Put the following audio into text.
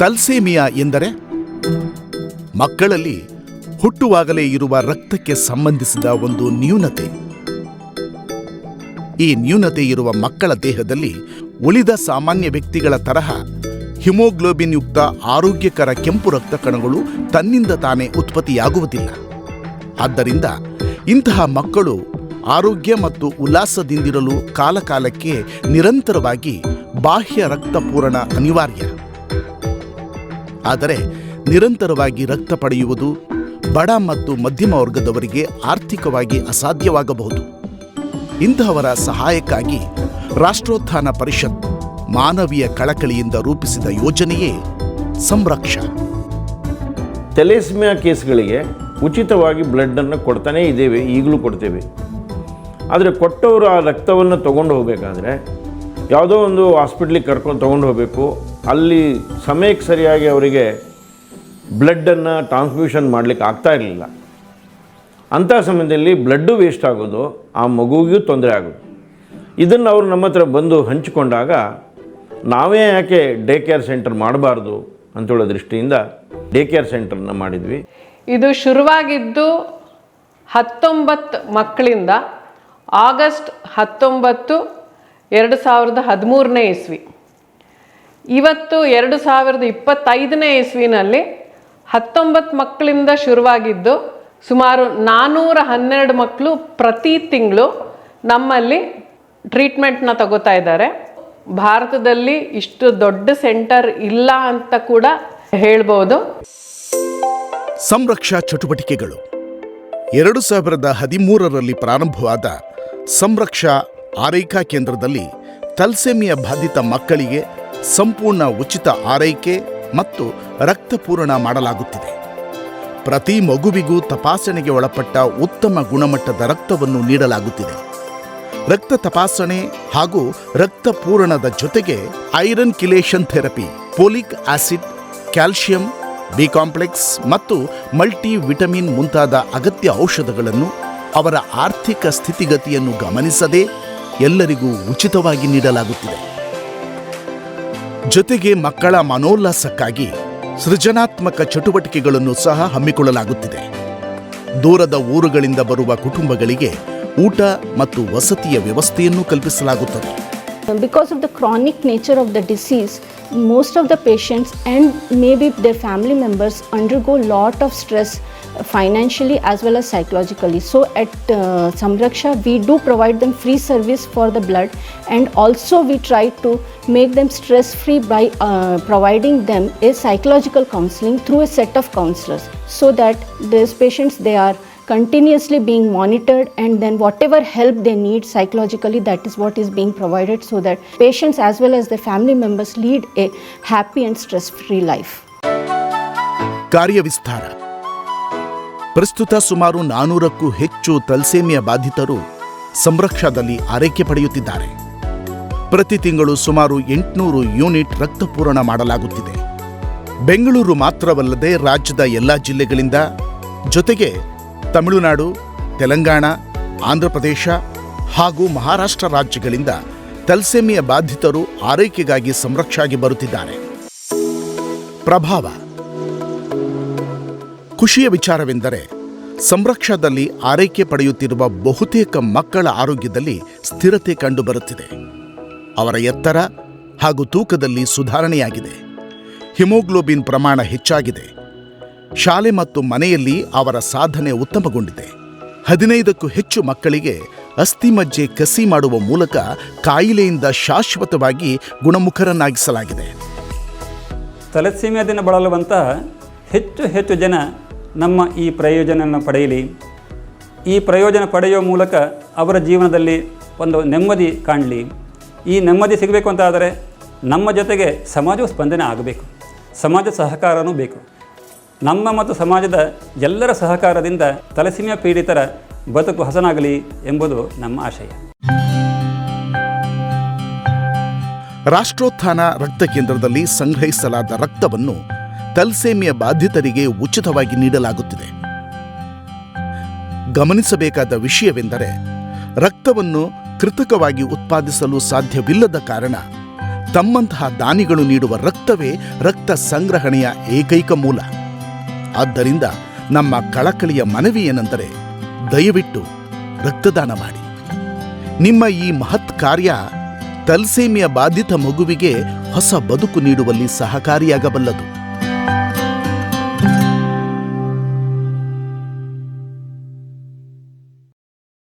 ತಲ್ಸೇಮಿಯಾ ಎಂದರೆ ಮಕ್ಕಳಲ್ಲಿ ಹುಟ್ಟುವಾಗಲೇ ಇರುವ ರಕ್ತಕ್ಕೆ ಸಂಬಂಧಿಸಿದ ಒಂದು ನ್ಯೂನತೆ. ಈ ನ್ಯೂನತೆ ಇರುವ ಮಕ್ಕಳ ದೇಹದಲ್ಲಿ ಉಳಿದ ಸಾಮಾನ್ಯ ವ್ಯಕ್ತಿಗಳ ತರಹ ಹಿಮೋಗ್ಲೋಬಿನ್ ಯುಕ್ತ ಆರೋಗ್ಯಕರ ಕೆಂಪು ರಕ್ತ ಕಣಗಳು ತನ್ನಿಂದ ತಾನೇ ಉತ್ಪತ್ತಿಯಾಗುವುದಿಲ್ಲ. ಆದ್ದರಿಂದ ಇಂತಹ ಮಕ್ಕಳು ಆರೋಗ್ಯ ಮತ್ತು ಉಲ್ಲಾಸದಿಂದಿರಲು ಕಾಲಕಾಲಕ್ಕೆ ನಿರಂತರವಾಗಿ ಬಾಹ್ಯ ರಕ್ತ ಪೂರಣ ಅನಿವಾರ್ಯ. ಆದರೆ ನಿರಂತರವಾಗಿ ರಕ್ತ ಪಡೆಯುವುದು ಬಡ ಮತ್ತು ಮಧ್ಯಮ ವರ್ಗದವರಿಗೆ ಆರ್ಥಿಕವಾಗಿ ಅಸಾಧ್ಯವಾಗಬಹುದು. ಇಂತಹವರ ಸಹಾಯಕ್ಕಾಗಿ ರಾಷ್ಟ್ರೋತ್ಥಾನ ಪರಿಷತ್ ಮಾನವೀಯ ಕಳಕಳಿಯಿಂದ ರೂಪಿಸಿದ ಯೋಜನೆಯೇ ಸಂರಕ್ಷ. ತೆಲೇಸ್ಮಿಯಾ ಕೇಸ್ಗಳಿಗೆ ಉಚಿತವಾಗಿ ಬ್ಲಡ್ಡನ್ನು ಕೊಡ್ತಾನೇ ಇದ್ದೇವೆ, ಈಗಲೂ ಕೊಡ್ತೇವೆ. ಆದರೆ ಕೊಟ್ಟವರು ಆ ರಕ್ತವನ್ನು ತೊಗೊಂಡು ಹೋಗಬೇಕಾದ್ರೆ ಯಾವುದೋ ಒಂದು ಹಾಸ್ಪಿಟ್ಲಿಗೆ ಕರ್ಕೊಂಡು ತೊಗೊಂಡು ಹೋಗಬೇಕು ಅಲ್ಲಿ ಸಮಯಕ್ಕೆ ಸರಿಯಾಗಿ ಅವರಿಗೆ ಬ್ಲಡ್ಡನ್ನು ಟ್ರಾನ್ಸ್ಫ್ಯೂಷನ್ ಮಾಡಲಿಕ್ಕೆ ಆಗ್ತಾ ಇರಲಿಲ್ಲ. ಅಂಥ ಸಮಯದಲ್ಲಿ ಬ್ಲಡ್ಡು ವೇಸ್ಟ್ ಆಗೋದು, ಆ ಮಗುವಿಗೂ ತೊಂದರೆ ಆಗೋದು. ಇದನ್ನು ಅವರು ನಮ್ಮ ಹತ್ರ ಬಂದು ಹಂಚಿಕೊಂಡಾಗ ನಾವೇ ಯಾಕೆ ಡೇ ಕೇರ್ ಸೆಂಟರ್ ಮಾಡಬಾರ್ದು ಅಂತೇಳೋ ದೃಷ್ಟಿಯಿಂದ ಡೇ ಕೇರ್ ಸೆಂಟರ್ನ ಮಾಡಿದ್ವಿ. ಇದು ಶುರುವಾಗಿದ್ದು ಹತ್ತೊಂಬತ್ತು ಮಕ್ಕಳಿಂದ ಆಗಸ್ಟ್ ಹತ್ತೊಂಬತ್ತು ಎರಡು ಸಾವಿರದ ಹದಿಮೂರನೇ ಇಸ್ವಿ. ಇವತ್ತು ಎರಡು ಸಾವಿರದ ಇಪ್ಪತ್ತೈದನೇ ಇಸ್ವಿನಲ್ಲಿ ಹತ್ತೊಂಬತ್ತು ಮಕ್ಕಳಿಂದ ಶುರುವಾಗಿದ್ದು ಸುಮಾರು ನಾನ್ನೂರ ಹನ್ನೆರಡು ಮಕ್ಕಳು ಪ್ರತಿ ತಿಂಗಳು ನಮ್ಮಲ್ಲಿ ಟ್ರೀಟ್ಮೆಂಟ್ನ ತಗೋತಾ ಇದ್ದಾರೆ. ಭಾರತದಲ್ಲಿ ಇಷ್ಟು ದೊಡ್ಡ ಸೆಂಟರ್ ಇಲ್ಲ ಅಂತ ಕೂಡ ಹೇಳ್ಬೋದು. ಸಂರಕ್ಷಾ ಚಟುವಟಿಕೆಗಳು. ಎರಡು ಸಾವಿರದ ಹದಿಮೂರರಲ್ಲಿ ಪ್ರಾರಂಭವಾದ ಸಂರಕ್ಷಾ ಆರೈಕಾ ಕೇಂದ್ರದಲ್ಲಿ ತಲ್ಸೆಮಿಯ ಬಾಧಿತ ಮಕ್ಕಳಿಗೆ ಸಂಪೂರ್ಣ ಉಚಿತ ಆರೈಕೆ ಮತ್ತು ರಕ್ತಪೂರಣ ಮಾಡಲಾಗುತ್ತಿದೆ. ಪ್ರತಿ ಮಗುವಿಗೂ ತಪಾಸಣೆಗೆ ಒಳಪಟ್ಟ ಉತ್ತಮ ಗುಣಮಟ್ಟದ ರಕ್ತವನ್ನು ನೀಡಲಾಗುತ್ತಿದೆ. ರಕ್ತ ತಪಾಸಣೆ ಹಾಗೂ ರಕ್ತಪೂರಣದ ಜೊತೆಗೆ iron chelation therapy, folic acid calcium B complex ಮತ್ತು ಮಲ್ಟಿ ವಿಟಮಿನ್ ಮುಂತಾದ ಅಗತ್ಯ ಔಷಧಗಳನ್ನು ಅವರ ಆರ್ಥಿಕ ಸ್ಥಿತಿಗತಿಯನ್ನು ಗಮನಿಸದೆ ಎಲ್ಲರಿಗೂ ಉಚಿತವಾಗಿ ನೀಡಲಾಗುತ್ತಿದೆ. ಜೊತೆಗೆ ಮಕ್ಕಳ ಮನೋಲ್ಲಾಸಕ್ಕಾಗಿ ಸೃಜನಾತ್ಮಕ ಚಟುವಟಿಕೆಗಳನ್ನು ಸಹ ಹಮ್ಮಿಕೊಳ್ಳಲಾಗುತ್ತಿದೆ. ದೂರದ ಊರುಗಳಿಂದ ಬರುವ ಕುಟುಂಬಗಳಿಗೆ ಊಟ ಮತ್ತು ವಸತಿಯ ವ್ಯವಸ್ಥೆಯನ್ನು ಕಲ್ಪಿಸಲಾಗುತ್ತದೆ. Because of the chronic nature of the disease most of the patients and maybe their family members undergo lot of stress uh, financially as well as psychologically. So at uh, samraksha we do provide them free service for the blood and also we try to make them stress free by uh, providing them a psychological counseling through a set of counselors so that these patients they are continuously being monitored and then whatever help they need psychologically that is what is being provided so that patients as well as their family members lead a happy and stress free life ಕಾರ್ಯವಿಸ್ತಾರ ಪ್ರಸ್ತುತ ಸುಮಾರು ನಾನೂರಕ್ಕೂ ಹೆಚ್ಚು ತಲ್ಸೇಮಿಯ ಬಾಧಿತರು ಸಂರಕ್ಷದಲ್ಲಿ ಆರೈಕೆ ಪಡೆಯುತ್ತಿದ್ದಾರೆ ಪ್ರತಿ ತಿಂಗಳು ಸುಮಾರು ಎಂಟುನೂರು unit ರಕ್ತಪೂರಣ ಮಾಡಲಾಗುತ್ತಿದೆ ಬೆಂಗಳೂರು ಮಾತ್ರವಲ್ಲದೆ ರಾಜ್ಯದ ಎಲ್ಲ ಜಿಲ್ಲೆಗಳಿಂದ ಜೊತೆಗೆ ತಮಿಳುನಾಡು, ತೆಲಂಗಾಣ, ಆಂಧ್ರಪ್ರದೇಶ ಹಾಗೂ ಮಹಾರಾಷ್ಟ್ರ ರಾಜ್ಯಗಳಿಂದ ತಲ್ಸೆಮಿಯ ಬಾಧಿತರು ಆರೈಕೆಗಾಗಿ ಸಂರಕ್ಷಾಗಿ ಬರುತ್ತಿದ್ದಾರೆ. ಪ್ರಭಾವ ಖುಷಿಯ ವಿಚಾರವೆಂದರೆ ಸಂರಕ್ಷದಲ್ಲಿ ಆರೈಕೆ ಪಡೆಯುತ್ತಿರುವ ಬಹುತೇಕ ಮಕ್ಕಳ ಆರೋಗ್ಯದಲ್ಲಿ ಸ್ಥಿರತೆ ಕಂಡುಬರುತ್ತಿದೆ. ಅವರ ಎತ್ತರ ಹಾಗೂ ತೂಕದಲ್ಲಿ ಸುಧಾರಣೆಯಾಗಿದೆ. ಹಿಮೋಗ್ಲೋಬಿನ್ ಪ್ರಮಾಣ ಹೆಚ್ಚಾಗಿದೆ. ಶಾಲೆ ಮತ್ತು ಮನೆಯಲ್ಲಿ ಅವರ ಸಾಧನೆ ಉತ್ತಮಗೊಂಡಿದೆ. ಹದಿನೈದಕ್ಕೂ ಹೆಚ್ಚು ಮಕ್ಕಳಿಗೆ ಅಸ್ಥಿಮಜ್ಜೆ ಕಸಿ ಮಾಡುವ ಮೂಲಕ ಕಾಯಿಲೆಯಿಂದ ಶಾಶ್ವತವಾಗಿ ಗುಣಮುಖರನ್ನಾಗಿಸಲಾಗಿದೆ. ತಲಸೀಮಿಯಾದಿಂದ ಬಳಲುವಂತಹ ಹೆಚ್ಚು ಹೆಚ್ಚು ಜನ ನಮ್ಮ ಈ ಪ್ರಯೋಜನವನ್ನು ಪಡೆಯಲಿ. ಈ ಪ್ರಯೋಜನ ಪಡೆಯುವ ಮೂಲಕ ಅವರ ಜೀವನದಲ್ಲಿ ಒಂದು ನೆಮ್ಮದಿ ಕಾಣಲಿ. ಈ ನೆಮ್ಮದಿ ಸಿಗಬೇಕು ಅಂತಾದರೆ ನಮ್ಮ ಜೊತೆಗೆ ಸಮಾಜವು ಸ್ಪಂದನೆ ಆಗಬೇಕು. ಸಮಾಜ ಸಹಕಾರನೂ ಬೇಕು. ನಮ್ಮ ಮತ್ತು ಸಮಾಜದ ಎಲ್ಲರ ಸಹಕಾರದಿಂದ ತಲಸೀಮಿಯಾ ಪೀಡಿತರ ಬದುಕು ಹಸನಾಗಲಿ ಎಂಬುದು ನಮ್ಮ ಆಶಯ. ರಾಷ್ಟ್ರೋತ್ಥಾನ ರಕ್ತ ಕೇಂದ್ರದಲ್ಲಿ ಸಂಗ್ರಹಿಸಲಾದ ರಕ್ತವನ್ನು ತಲ್ಸೇಮಿಯ ಬಾಧಿತರಿಗೆ ಉಚಿತವಾಗಿ ನೀಡಲಾಗುತ್ತಿದೆ. ಗಮನಿಸಬೇಕಾದ ವಿಷಯವೆಂದರೆ ರಕ್ತವನ್ನು ಕೃತಕವಾಗಿ ಉತ್ಪಾದಿಸಲು ಸಾಧ್ಯವಿಲ್ಲದ ಕಾರಣ ತಮ್ಮಂತಹ ದಾನಿಗಳು ನೀಡುವ ರಕ್ತವೇ ರಕ್ತ ಸಂಗ್ರಹಣೆಯ ಏಕೈಕ ಮೂಲ. ಆದ್ದರಿಂದ ನಮ್ಮ ಕಳಕಳಿಯ ಮನವಿ ಏನೆಂದರೆ ದಯವಿಟ್ಟು ರಕ್ತದಾನ ಮಾಡಿ. ನಿಮ್ಮ ಈ ಮಹತ್ ಕಾರ್ಯ ತಲ್ಸೇಮಿಯ ಬಾಧಿತ ಮಗುವಿಗೆ ಹೊಸ ಬದುಕು ನೀಡುವಲ್ಲಿ ಸಹಕಾರಿಯಾಗಬಲ್ಲದು.